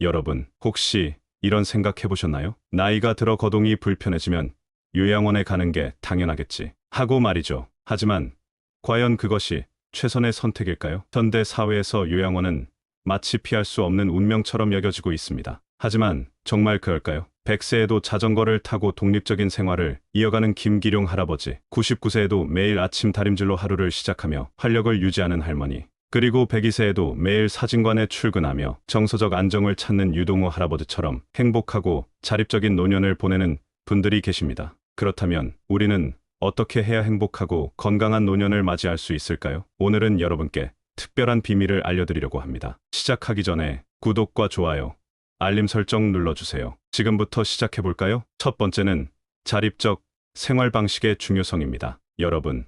여러분, 혹시 이런 생각 해보셨나요? 나이가 들어 거동이 불편해지면 요양원에 가는 게 당연하겠지. 하고 말이죠. 하지만 과연 그것이 최선의 선택일까요? 현대 사회에서 요양원은 마치 피할 수 없는 운명처럼 여겨지고 있습니다. 하지만 정말 그럴까요? 100세에도 자전거를 타고 독립적인 생활을 이어가는 김기룡 할아버지, 99세에도 매일 아침 다림질로 하루를 시작하며 활력을 유지하는 할머니, 그리고 102세에도 매일 사진관에 출근하며 정서적 안정을 찾는 유동호 할아버지처럼 행복하고 자립적인 노년을 보내는 분들이 계십니다. 그렇다면 우리는 어떻게 해야 행복하고 건강한 노년을 맞이할 수 있을까요? 오늘은 여러분께 특별한 비밀을 알려드리려고 합니다. 시작하기 전에 구독과 좋아요, 알림 설정 눌러주세요. 지금부터 시작해볼까요? 첫 번째는 자립적 생활 방식의 중요성입니다. 여러분,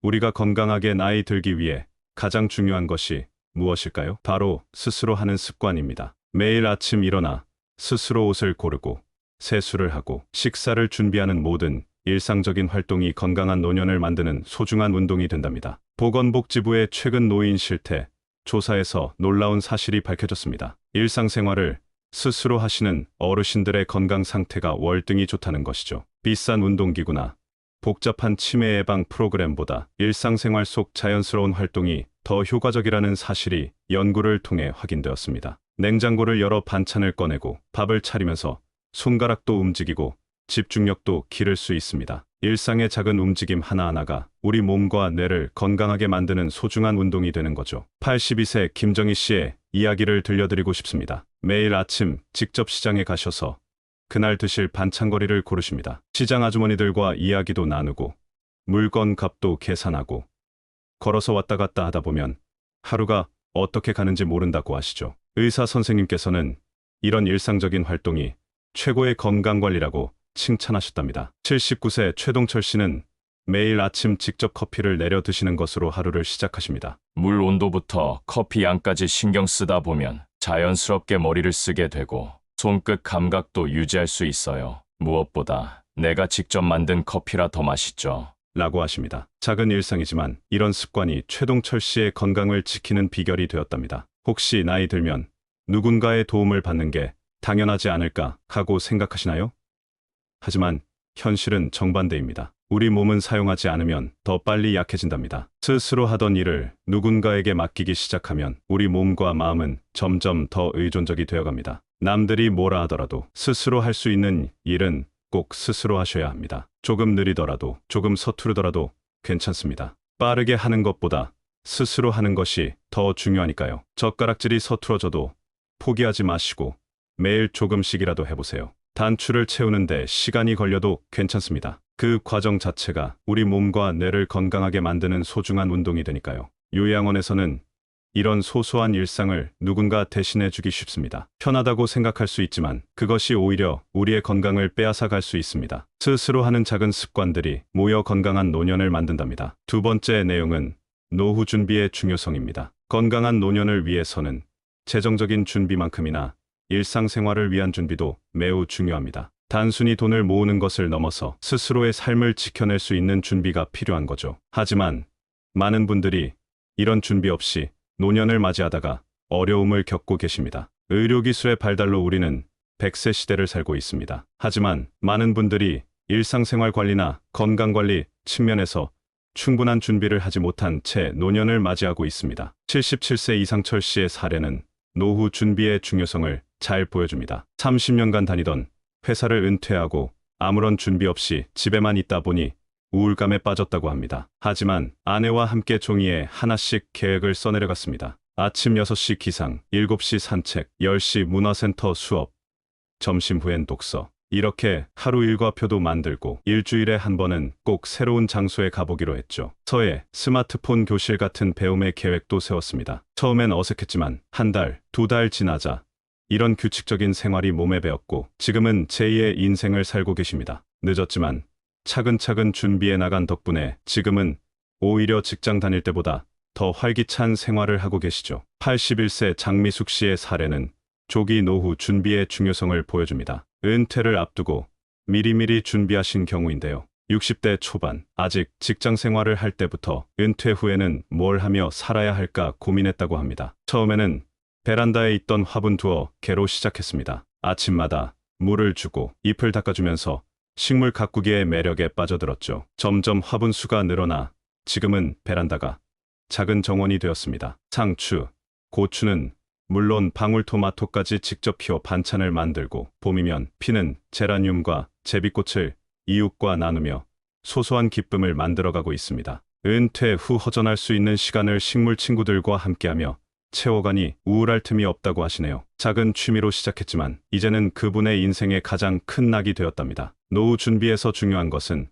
우리가 건강하게 나이 들기 위해 가장 중요한 것이 무엇일까요? 바로 스스로 하는 습관입니다. 매일 아침 일어나 스스로 옷을 고르고 세수를 하고 식사를 준비하는 모든 일상적인 활동이 건강한 노년을 만드는 소중한 운동이 된답니다. 보건복지부의 최근 노인 실태 조사에서 놀라운 사실이 밝혀졌습니다. 일상생활을 스스로 하시는 어르신들의 건강 상태가 월등히 좋다는 것이죠. 비싼 운동기구나 복잡한 치매 예방 프로그램보다 일상생활 속 자연스러운 활동이 더 효과적이라는 사실이 연구를 통해 확인되었습니다. 냉장고를 열어 반찬을 꺼내고 밥을 차리면서 손가락도 움직이고 집중력도 기를 수 있습니다. 일상의 작은 움직임 하나하나가 우리 몸과 뇌를 건강하게 만드는 소중한 운동이 되는 거죠. 82세 김정희 씨의 이야기를 들려드리고 싶습니다. 매일 아침 직접 시장에 가셔서 그날 드실 반찬거리를 고르십니다. 시장 아주머니들과 이야기도 나누고 물건 값도 계산하고 걸어서 왔다 갔다 하다 보면 하루가 어떻게 가는지 모른다고 하시죠. 의사 선생님께서는 이런 일상적인 활동이 최고의 건강관리라고 칭찬하셨답니다. 79세 최동철 씨는 매일 아침 직접 커피를 내려 드시는 것으로 하루를 시작하십니다. 물 온도부터 커피 양까지 신경 쓰다 보면 자연스럽게 머리를 쓰게 되고 손끝 감각도 유지할 수 있어요. 무엇보다 내가 직접 만든 커피라 더 맛있죠. 라고 하십니다. 작은 일상이지만 이런 습관이 최동철 씨의 건강을 지키는 비결이 되었답니다. 혹시 나이 들면 누군가의 도움을 받는 게 당연하지 않을까 하고 생각하시나요? 하지만 현실은 정반대입니다. 우리 몸은 사용하지 않으면 더 빨리 약해진답니다. 스스로 하던 일을 누군가에게 맡기기 시작하면 우리 몸과 마음은 점점 더 의존적이 되어갑니다. 남들이 뭐라 하더라도 스스로 할 수 있는 일은 꼭 스스로 하셔야 합니다. 조금 느리더라도 조금 서투르더라도 괜찮습니다. 빠르게 하는 것보다 스스로 하는 것이 더 중요하니까요. 젓가락질이 서투러져도 포기하지 마시고 매일 조금씩이라도 해보세요. 단추를 채우는데 시간이 걸려도 괜찮습니다. 그 과정 자체가 우리 몸과 뇌를 건강하게 만드는 소중한 운동이 되니까요. 요양원에서는 이런 소소한 일상을 누군가 대신해 주기 쉽습니다. 편하다고 생각할 수 있지만 그것이 오히려 우리의 건강을 빼앗아 갈 수 있습니다. 스스로 하는 작은 습관들이 모여 건강한 노년을 만든답니다. 두 번째 내용은 노후 준비의 중요성입니다. 건강한 노년을 위해서는 재정적인 준비만큼이나 일상생활을 위한 준비도 매우 중요합니다. 단순히 돈을 모으는 것을 넘어서 스스로의 삶을 지켜낼 수 있는 준비가 필요한 거죠. 하지만 많은 분들이 이런 준비 없이 노년을 맞이하다가 어려움을 겪고 계십니다. 의료기술의 발달로 우리는 100세 시대를 살고 있습니다. 하지만 많은 분들이 일상생활 관리나 건강관리 측면에서 충분한 준비를 하지 못한 채 노년을 맞이하고 있습니다. 77세 이상철 씨의 사례는 노후 준비의 중요성을 잘 보여줍니다. 30년간 다니던 회사를 은퇴하고 아무런 준비 없이 집에만 있다 보니 우울감에 빠졌다고 합니다. 하지만 아내와 함께 종이에 하나씩 계획을 써내려갔습니다. 아침 6시 기상, 7시 산책, 10시 문화센터 수업, 점심 후엔 독서. 이렇게 하루 일과표도 만들고 일주일에 한 번은 꼭 새로운 장소에 가보기로 했죠. 서예, 스마트폰 교실 같은 배움의 계획도 세웠습니다. 처음엔 어색했지만 한 달, 두 달 지나자 이런 규칙적인 생활이 몸에 배었고 지금은 제2의 인생을 살고 계십니다. 늦었지만 차근차근 준비해 나간 덕분에 지금은 오히려 직장 다닐 때보다 더 활기찬 생활을 하고 계시죠. 81세 장미숙 씨의 사례는 조기 노후 준비의 중요성을 보여줍니다. 은퇴를 앞두고 미리미리 준비하신 경우인데요. 60대 초반, 아직 직장 생활을 할 때부터 은퇴 후에는 뭘 하며 살아야 할까 고민했다고 합니다. 처음에는 베란다에 있던 화분 두어 개로 시작했습니다. 아침마다 물을 주고 잎을 닦아주면서 식물 가꾸기의 매력에 빠져들었죠. 점점 화분 수가 늘어나 지금은 베란다가 작은 정원이 되었습니다. 상추, 고추는 물론 방울토마토까지 직접 키워 반찬을 만들고 봄이면 피는 제라늄과 제비꽃을 이웃과 나누며 소소한 기쁨을 만들어가고 있습니다. 은퇴 후 허전할 수 있는 시간을 식물 친구들과 함께하며 채워가니 우울할 틈이 없다고 하시네요. 작은 취미로 시작했지만 이제는 그분의 인생의 가장 큰 낙이 되었답니다. 노후 준비에서 중요한 것은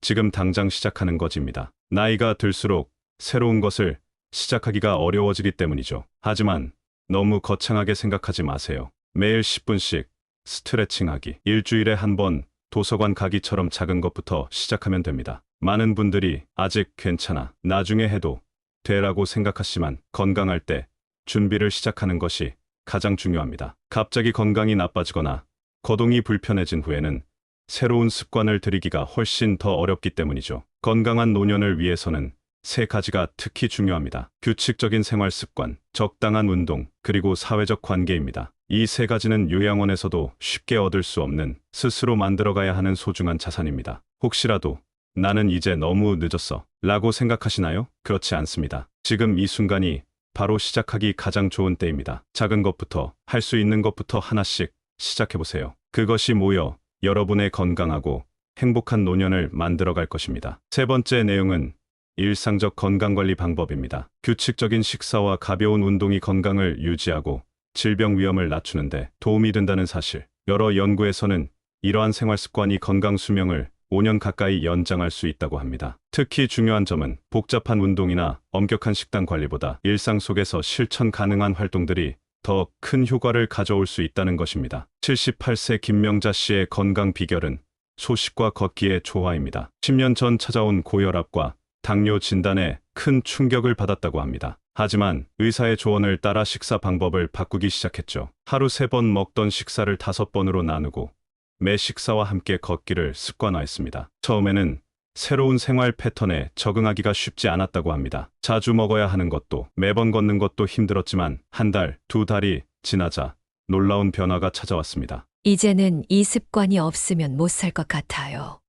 지금 당장 시작하는 것입니다. 나이가 들수록 새로운 것을 시작하기가 어려워지기 때문이죠. 하지만 너무 거창하게 생각하지 마세요. 매일 10분씩 스트레칭하기, 일주일에 한 번 도서관 가기처럼 작은 것부터 시작하면 됩니다. 많은 분들이 아직 괜찮아, 나중에 해도 되라고 생각하시지만 건강할 때 준비를 시작하는 것이 가장 중요합니다. 갑자기 건강이 나빠지거나 거동이 불편해진 후에는 새로운 습관을 들이기가 훨씬 더 어렵기 때문이죠. 건강한 노년을 위해서는 세 가지가 특히 중요합니다. 규칙적인 생활 습관, 적당한 운동, 그리고 사회적 관계입니다. 이 세 가지는 요양원에서도 쉽게 얻을 수 없는 스스로 만들어가야 하는 소중한 자산입니다. 혹시라도 나는 이제 너무 늦었어 라고 생각하시나요? 그렇지 않습니다. 지금 이 순간이 바로 시작하기 가장 좋은 때입니다. 작은 것부터 할 수 있는 것부터 하나씩 시작해보세요. 그것이 모여 여러분의 건강하고 행복한 노년을 만들어갈 것입니다. 세 번째 내용은 일상적 건강관리 방법입니다. 규칙적인 식사와 가벼운 운동이 건강을 유지하고 질병 위험을 낮추는데 도움이 된다는 사실. 여러 연구에서는 이러한 생활 습관이 건강 수명을 5년 가까이 연장할 수 있다고 합니다. 특히 중요한 점은 복잡한 운동이나 엄격한 식단 관리보다 일상 속에서 실천 가능한 활동들이 더 큰 효과를 가져올 수 있다는 것입니다. 78세 김명자 씨의 건강 비결은 소식과 걷기의 조화입니다. 10년 전 찾아온 고혈압과 당뇨 진단에 큰 충격을 받았다고 합니다. 하지만 의사의 조언을 따라 식사 방법을 바꾸기 시작했죠. 하루 세 번 먹던 식사를 다섯 번으로 나누고 매 식사와 함께 걷기를 습관화했습니다. 처음에는 새로운 생활 패턴에 적응하기가 쉽지 않았다고 합니다. 자주 먹어야 하는 것도 매번 걷는 것도 힘들었지만 한 달, 두 달이 지나자 놀라운 변화가 찾아왔습니다. 이제는 이 습관이 없으면 못 살 것 같아요.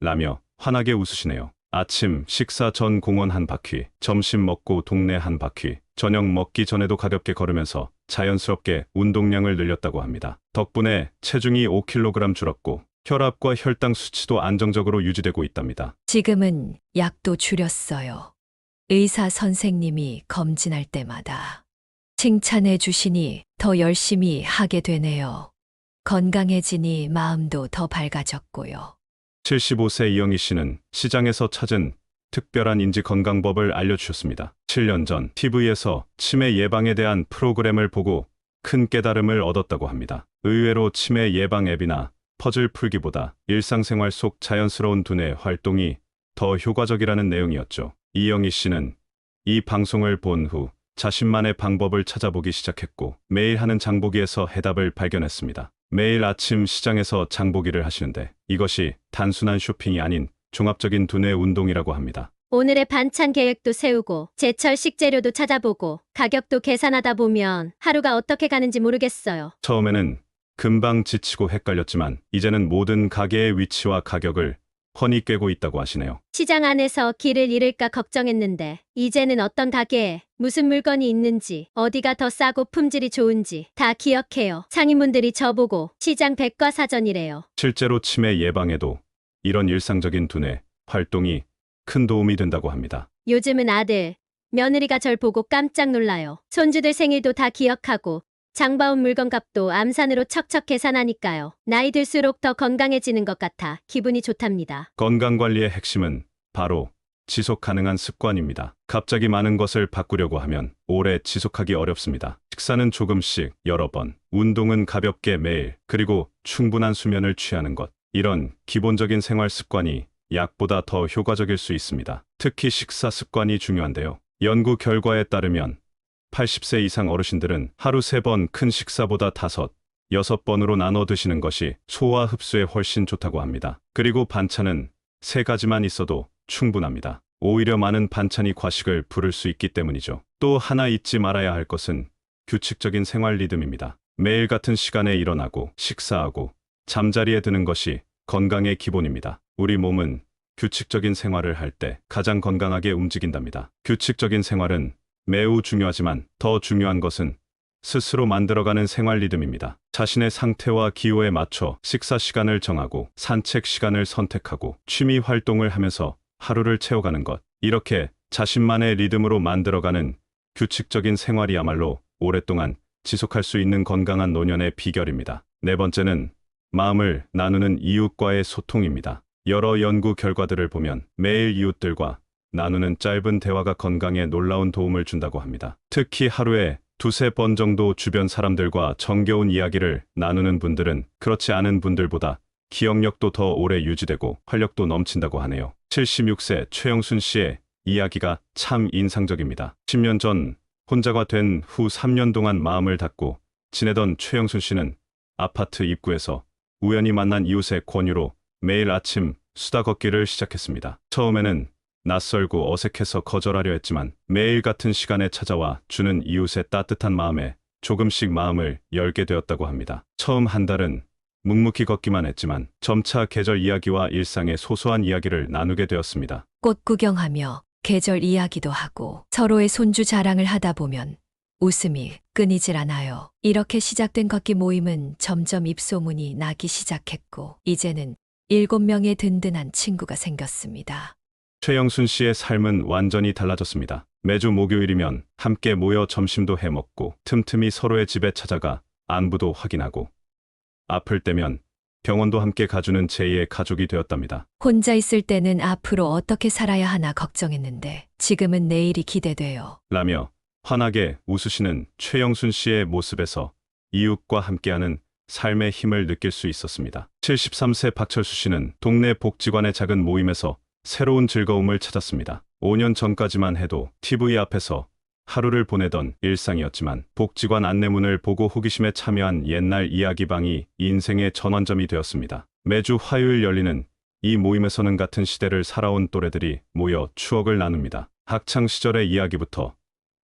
라며 환하게 웃으시네요. 아침 식사 전 공원 한 바퀴, 점심 먹고 동네 한 바퀴, 저녁 먹기 전에도 가볍게 걸으면서 자연스럽게 운동량을 늘렸다고 합니다. 덕분에 체중이 5kg 줄었고 혈압과 혈당 수치도 안정적으로 유지되고 있답니다. 지금은 약도 줄였어요. 의사 선생님이 검진할 때마다 칭찬해 주시니 더 열심히 하게 되네요. 건강해지니 마음도 더 밝아졌고요. 75세 이영희 씨는 시장에서 찾은 특별한 인지 건강법을 알려주셨습니다. 7년 전 TV에서 치매 예방에 대한 프로그램을 보고 큰 깨달음을 얻었다고 합니다. 의외로 치매 예방 앱이나 퍼즐 풀기보다 일상생활 속 자연스러운 두뇌 활동이 더 효과적이라는 내용이었죠. 이영희 씨는 이 방송을 본 후 자신만의 방법을 찾아보기 시작했고 매일 하는 장보기에서 해답을 발견했습니다. 매일 아침 시장에서 장보기를 하시는데 이것이 단순한 쇼핑이 아닌 종합적인 두뇌 운동이라고 합니다. 오늘의 반찬 계획도 세우고 제철 식재료도 찾아보고 가격도 계산하다 보면 하루가 어떻게 가는지 모르겠어요. 처음에는 금방 지치고 헷갈렸지만 이제는 모든 가게의 위치와 가격을 훤히 꿰고 있다고 하시네요. 시장 안에서 길을 잃을까 걱정했는데 이제는 어떤 가게에 무슨 물건이 있는지 어디가 더 싸고 품질이 좋은지 다 기억해요. 상인분들이 저보고 시장 백과사전이래요. 실제로 치매 예방에도 이런 일상적인 두뇌 활동이 큰 도움이 된다고 합니다. 요즘은 아들, 며느리가 절 보고 깜짝 놀라요. 손주들 생일도 다 기억하고 장바온 물건값도 암산으로 척척 계산하니까요. 나이 들수록 더 건강해지는 것 같아 기분이 좋답니다. 건강 관리의 핵심은 바로 지속 가능한 습관입니다. 갑자기 많은 것을 바꾸려고 하면 오래 지속하기 어렵습니다. 식사는 조금씩 여러 번, 운동은 가볍게 매일, 그리고 충분한 수면을 취하는 것. 이런 기본적인 생활 습관이 약보다 더 효과적일 수 있습니다. 특히 식사 습관이 중요한데요. 연구 결과에 따르면 80세 이상 어르신들은 하루 3번 큰 식사보다 5, 6번으로 나눠 드시는 것이 소화 흡수에 훨씬 좋다고 합니다. 그리고 반찬은 세 가지만 있어도 충분합니다. 오히려 많은 반찬이 과식을 부를 수 있기 때문이죠. 또 하나 잊지 말아야 할 것은 규칙적인 생활 리듬입니다. 매일 같은 시간에 일어나고 식사하고 잠자리에 드는 것이 건강의 기본입니다. 우리 몸은 규칙적인 생활을 할 때 가장 건강하게 움직인답니다. 규칙적인 생활은 매우 중요하지만 더 중요한 것은 스스로 만들어가는 생활 리듬입니다. 자신의 상태와 기호에 맞춰 식사 시간을 정하고 산책 시간을 선택하고 취미 활동을 하면서 하루를 채워가는 것. 이렇게 자신만의 리듬으로 만들어가는 규칙적인 생활이야말로 오랫동안 지속할 수 있는 건강한 노년의 비결입니다. 네 번째는 마음을 나누는 이웃과의 소통입니다. 여러 연구 결과들을 보면 매일 이웃들과 나누는 짧은 대화가 건강에 놀라운 도움을 준다고 합니다. 특히 하루에 두세 번 정도 주변 사람들과 정겨운 이야기를 나누는 분들은 그렇지 않은 분들보다 기억력도 더 오래 유지되고 활력도 넘친다고 하네요. 76세 최영순 씨의 이야기가 참 인상적입니다. 10년 전 혼자가 된 후 3년 동안 마음을 닫고 지내던 최영순 씨는 아파트 입구에서 우연히 만난 이웃의 권유로 매일 아침 수다 걷기를 시작했습니다. 처음에는 낯설고 어색해서 거절하려 했지만 매일 같은 시간에 찾아와 주는 이웃의 따뜻한 마음에 조금씩 마음을 열게 되었다고 합니다. 처음 한 달은 묵묵히 걷기만 했지만 점차 계절 이야기와 일상의 소소한 이야기를 나누게 되었습니다. 꽃 구경하며 계절 이야기도 하고 서로의 손주 자랑을 하다 보면 웃음이 끊이질 않아요. 이렇게 시작된 걷기 모임은 점점 입소문이 나기 시작했고 이제는 일곱 명의 든든한 친구가 생겼습니다. 최영순 씨의 삶은 완전히 달라졌습니다. 매주 목요일이면 함께 모여 점심도 해 먹고 틈틈이 서로의 집에 찾아가 안부도 확인하고 아플 때면 병원도 함께 가주는 제2의 가족이 되었답니다. 혼자 있을 때는 앞으로 어떻게 살아야 하나 걱정했는데 지금은 내일이 기대돼요. 라며 환하게 웃으시는 최영순 씨의 모습에서 이웃과 함께하는 삶의 힘을 느낄 수 있었습니다. 73세 박철수 씨는 동네 복지관의 작은 모임에서 새로운 즐거움을 찾았습니다. 5년 전까지만 해도 TV 앞에서 하루를 보내던 일상이었지만 복지관 안내문을 보고 호기심에 참여한 옛날 이야기방이 인생의 전환점이 되었습니다. 매주 화요일 열리는 이 모임에서는 같은 시대를 살아온 또래들이 모여 추억을 나눕니다. 학창 시절의 이야기부터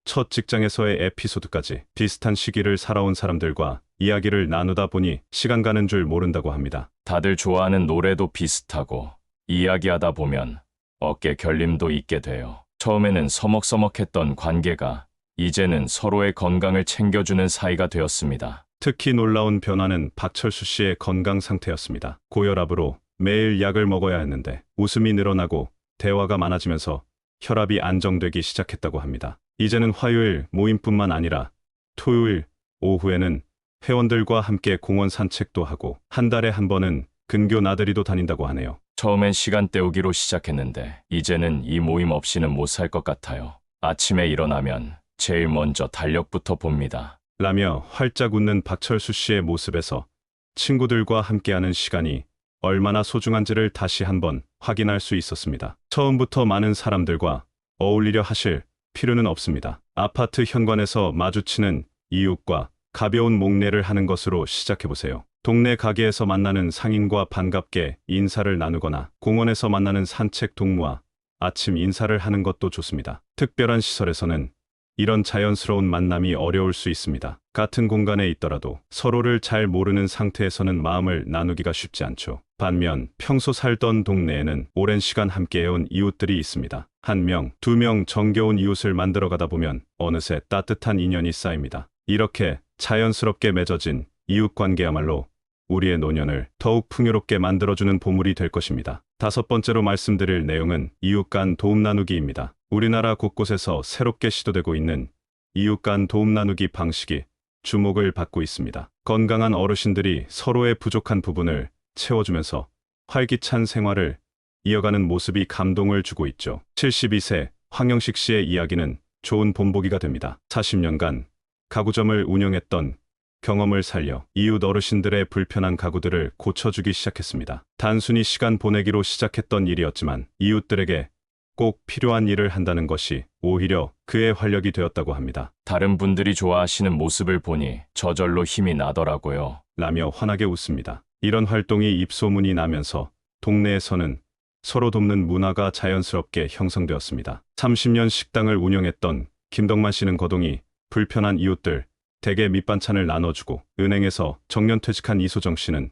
첫 직장에서의 에피소드까지 비슷한 시기를 살아온 사람들과 이야기를 나누다 보니 시간 가는 줄 모른다고 합니다. 다들 좋아하는 노래도 비슷하고 이야기하다 보면 어깨 결림도 있게 돼요. 처음에는 서먹서먹했던 관계가 이제는 서로의 건강을 챙겨주는 사이가 되었습니다. 특히 놀라운 변화는 박철수 씨의 건강 상태였습니다. 고혈압으로 매일 약을 먹어야 했는데 웃음이 늘어나고 대화가 많아지면서 혈압이 안정되기 시작했다고 합니다. 이제는 화요일 모임뿐만 아니라 토요일 오후에는 회원들과 함께 공원 산책도 하고 한 달에 한 번은 근교 나들이도 다닌다고 하네요. 처음엔 시간 때우기로 시작했는데 이제는 이 모임 없이는 못 살 것 같아요. 아침에 일어나면 제일 먼저 달력부터 봅니다. 라며 활짝 웃는 박철수 씨의 모습에서 친구들과 함께하는 시간이 얼마나 소중한지를 다시 한번 확인할 수 있었습니다. 처음부터 많은 사람들과 어울리려 하실 필요는 없습니다. 아파트 현관에서 마주치는 이웃과 가벼운 목례를 하는 것으로 시작해보세요. 동네 가게에서 만나는 상인과 반갑게 인사를 나누거나 공원에서 만나는 산책 동무와 아침 인사를 하는 것도 좋습니다. 특별한 시설에서는 이런 자연스러운 만남이 어려울 수 있습니다. 같은 공간에 있더라도 서로를 잘 모르는 상태에서는 마음을 나누기가 쉽지 않죠. 반면 평소 살던 동네에는 오랜 시간 함께해온 이웃들이 있습니다. 한 명, 두 명 정겨운 이웃을 만들어가다 보면 어느새 따뜻한 인연이 쌓입니다. 이렇게 자연스럽게 맺어진 이웃 관계야말로 우리의 노년을 더욱 풍요롭게 만들어주는 보물이 될 것입니다. 다섯 번째로 말씀드릴 내용은 이웃 간 도움 나누기입니다. 우리나라 곳곳에서 새롭게 시도되고 있는 이웃 간 도움 나누기 방식이 주목을 받고 있습니다. 건강한 어르신들이 서로의 부족한 부분을 채워주면서 활기찬 생활을 이어가는 모습이 감동을 주고 있죠. 72세 황영식 씨의 이야기는 좋은 본보기가 됩니다. 40년간 가구점을 운영했던 경험을 살려 이웃 어르신들의 불편한 가구들을 고쳐주기 시작했습니다. 단순히 시간 보내기로 시작했던 일이었지만 이웃들에게 꼭 필요한 일을 한다는 것이 오히려 그의 활력이 되었다고 합니다. 다른 분들이 좋아하시는 모습을 보니 저절로 힘이 나더라고요. 라며 환하게 웃습니다. 이런 활동이 입소문이 나면서 동네에서는 서로 돕는 문화가 자연스럽게 형성되었습니다. 30년 식당을 운영했던 김덕만 씨는 거동이 불편한 이웃들, 댁에 밑반찬을 나눠주고 은행에서 정년퇴직한 이소정 씨는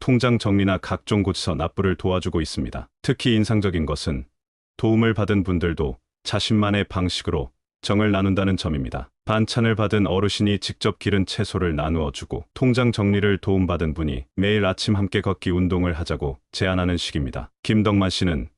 통장 정리나 각종 곳에서 납부를 도와주고 있습니다. 특히 인상적인 것은 도움을 받은 분들도 자신만의 방식으로 정을 나눈다는 점입니다. 반찬을 받은 어르신이 직접 기른 채소를 나누어 주고 통장 정리를 도움받은 분이 매일 아침 함께 걷기 운동을 하자고 제안하는 식입니다. 김덕만 씨는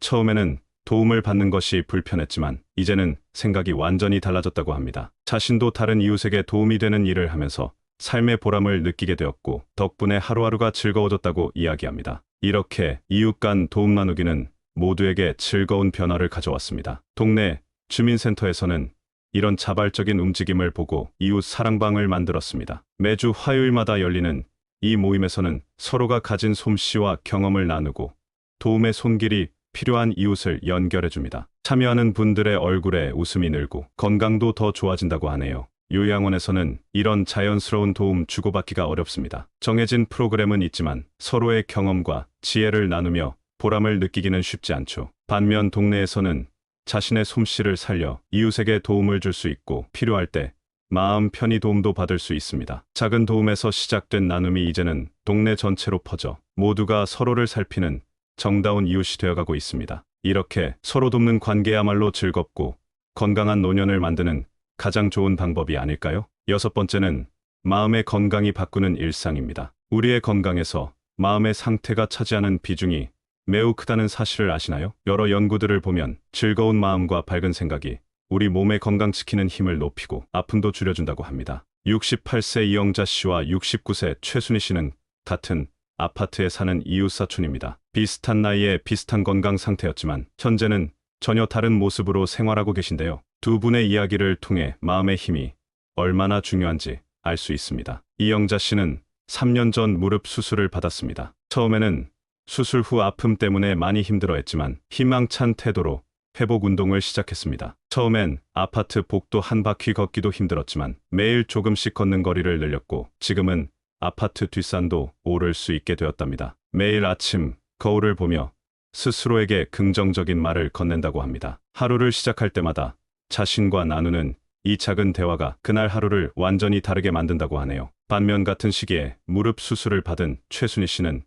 처음에는 도움을 받는 것이 불편했지만 이제는 생각이 완전히 달라졌다고 합니다. 자신도 다른 이웃에게 도움이 되는 일을 하면서 삶의 보람을 느끼게 되었고 덕분에 하루하루가 즐거워졌다고 이야기합니다. 이렇게 이웃 간 도움 나누기는 모두에게 즐거운 변화를 가져왔습니다. 동네 주민센터에서는 이런 자발적인 움직임을 보고 이웃 사랑방을 만들었습니다. 매주 화요일마다 열리는 이 모임에서는 서로가 가진 솜씨와 경험을 나누고 도움의 손길이 필요한 이웃을 연결해 줍니다. 참여하는 분들의 얼굴에 웃음이 늘고 건강도 더 좋아진다고 하네요. 요양원에서는 이런 자연스러운 도움 주고받기가 어렵습니다. 정해진 프로그램은 있지만 서로의 경험과 지혜를 나누며 보람을 느끼기는 쉽지 않죠. 반면 동네에서는 자신의 솜씨를 살려 이웃에게 도움을 줄 수 있고 필요할 때 마음 편히 도움도 받을 수 있습니다. 작은 도움에서 시작된 나눔이 이제는 동네 전체로 퍼져 모두가 서로를 살피는 정다운 이웃이 되어가고 있습니다. 이렇게 서로 돕는 관계야말로 즐겁고 건강한 노년을 만드는 가장 좋은 방법이 아닐까요? 여섯 번째는 마음의 건강이 바꾸는 일상입니다. 우리의 건강에서 마음의 상태가 차지하는 비중이 매우 크다는 사실을 아시나요? 여러 연구들을 보면 즐거운 마음과 밝은 생각이 우리 몸의 건강 지키는 힘을 높이고 아픔도 줄여준다고 합니다. 68세 이영자 씨와 69세 최순희 씨는 같은 아파트에 사는 이웃 사촌입니다. 비슷한 나이에 비슷한 건강 상태였지만 현재는 전혀 다른 모습으로 생활하고 계신데요. 두 분의 이야기를 통해 마음의 힘이 얼마나 중요한지 알 수 있습니다. 이영자 씨는 3년 전 무릎 수술을 받았습니다. 처음에는 수술 후 아픔 때문에 많이 힘들어했지만 희망찬 태도로 회복 운동을 시작했습니다. 처음엔 아파트 복도 한 바퀴 걷기도 힘들었지만 매일 조금씩 걷는 거리를 늘렸고 지금은 아파트 뒷산도 오를 수 있게 되었답니다. 매일 아침 거울을 보며 스스로에게 긍정적인 말을 건넨다고 합니다. 하루를 시작할 때마다 자신과 나누는 이 작은 대화가 그날 하루를 완전히 다르게 만든다고 하네요. 반면 같은 시기에 무릎 수술을 받은 최순희 씨는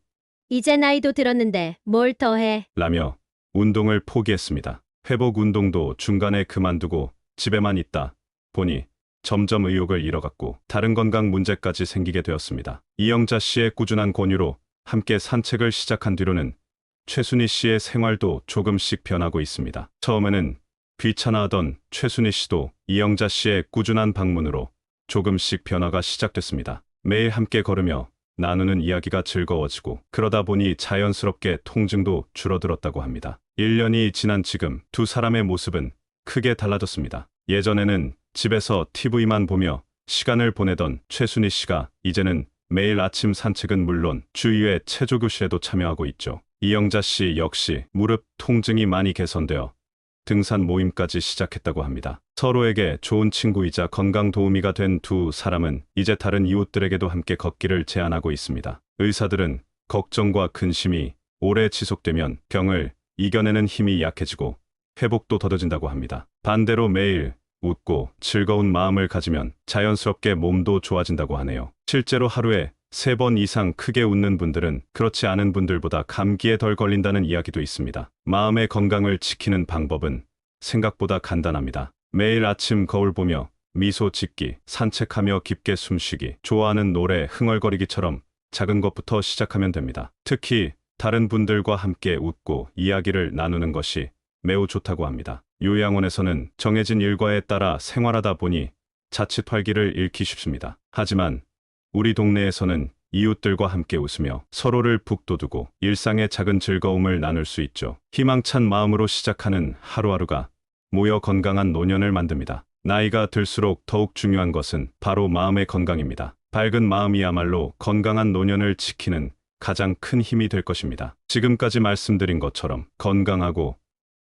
이제 나이도 들었는데 뭘 더 해? 라며 운동을 포기했습니다. 회복 운동도 중간에 그만두고 집에만 있다 보니 점점 의욕을 잃어갔고 다른 건강 문제까지 생기게 되었습니다. 이영자 씨의 꾸준한 권유로 함께 산책을 시작한 뒤로는 최순희 씨의 생활도 조금씩 변하고 있습니다. 처음에는 귀찮아하던 최순희 씨도 이영자 씨의 꾸준한 방문으로 조금씩 변화가 시작됐습니다. 매일 함께 걸으며 나누는 이야기가 즐거워지고 그러다 보니 자연스럽게 통증도 줄어들었다고 합니다. 1년이 지난 지금 두 사람의 모습은 크게 달라졌습니다. 예전에는 집에서 TV만 보며 시간을 보내던 최순희 씨가 이제는 매일 아침 산책은 물론 주위의 체조 교실에도 참여하고 있죠. 이영자 씨 역시 무릎 통증이 많이 개선되어 등산 모임까지 시작했다고 합니다. 서로에게 좋은 친구이자 건강 도우미가 된 두 사람은 이제 다른 이웃들에게도 함께 걷기를 제안하고 있습니다. 의사들은 걱정과 근심이 오래 지속되면 병을 이겨내는 힘이 약해지고 회복도 더뎌진다고 합니다. 반대로 매일 웃고 즐거운 마음을 가지면 자연스럽게 몸도 좋아진다고 하네요. 실제로 하루에 세 번 이상 크게 웃는 분들은 그렇지 않은 분들보다 감기에 덜 걸린다는 이야기도 있습니다. 마음의 건강을 지키는 방법은 생각보다 간단합니다. 매일 아침 거울 보며 미소 짓기, 산책하며 깊게 숨쉬기, 좋아하는 노래 흥얼거리기처럼 작은 것부터 시작하면 됩니다. 특히 다른 분들과 함께 웃고 이야기를 나누는 것이 매우 좋다고 합니다. 요양원에서는 정해진 일과에 따라 생활하다 보니 자칫 활기를 잃기 쉽습니다. 하지만 우리 동네에서는 이웃들과 함께 웃으며 서로를 북돋우고 일상의 작은 즐거움을 나눌 수 있죠. 희망찬 마음으로 시작하는 하루하루가 모여 건강한 노년을 만듭니다. 나이가 들수록 더욱 중요한 것은 바로 마음의 건강입니다. 밝은 마음이야말로 건강한 노년을 지키는 가장 큰 힘이 될 것입니다. 지금까지 말씀드린 것처럼 건강하고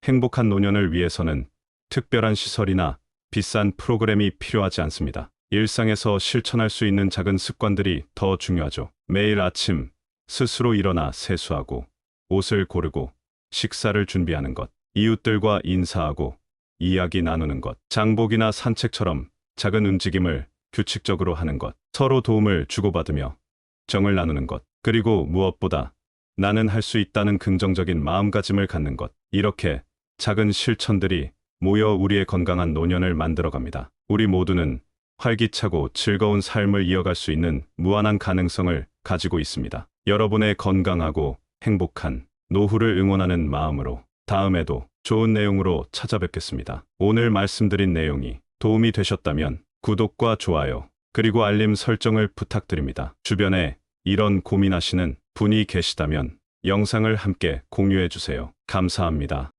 행복한 노년을 위해서는 특별한 시설이나 비싼 프로그램이 필요하지 않습니다. 일상에서 실천할 수 있는 작은 습관들이 더 중요하죠. 매일 아침 스스로 일어나 세수하고 옷을 고르고 식사를 준비하는 것, 이웃들과 인사하고 이야기 나누는 것, 장복이나 산책처럼 작은 움직임을 규칙적으로 하는 것, 서로 도움을 주고받으며 정을 나누는 것, 그리고 무엇보다 나는 할 수 있다는 긍정적인 마음가짐을 갖는 것. 이렇게 작은 실천들이 모여 우리의 건강한 노년을 만들어갑니다. 우리 모두는 활기차고 즐거운 삶을 이어갈 수 있는 무한한 가능성을 가지고 있습니다. 여러분의 건강하고 행복한 노후를 응원하는 마음으로 다음에도 좋은 내용으로 찾아뵙겠습니다. 오늘 말씀드린 내용이 도움이 되셨다면 구독과 좋아요, 그리고 알림 설정을 부탁드립니다. 주변에 이런 고민하시는 분이 계시다면 영상을 함께 공유해 주세요. 감사합니다.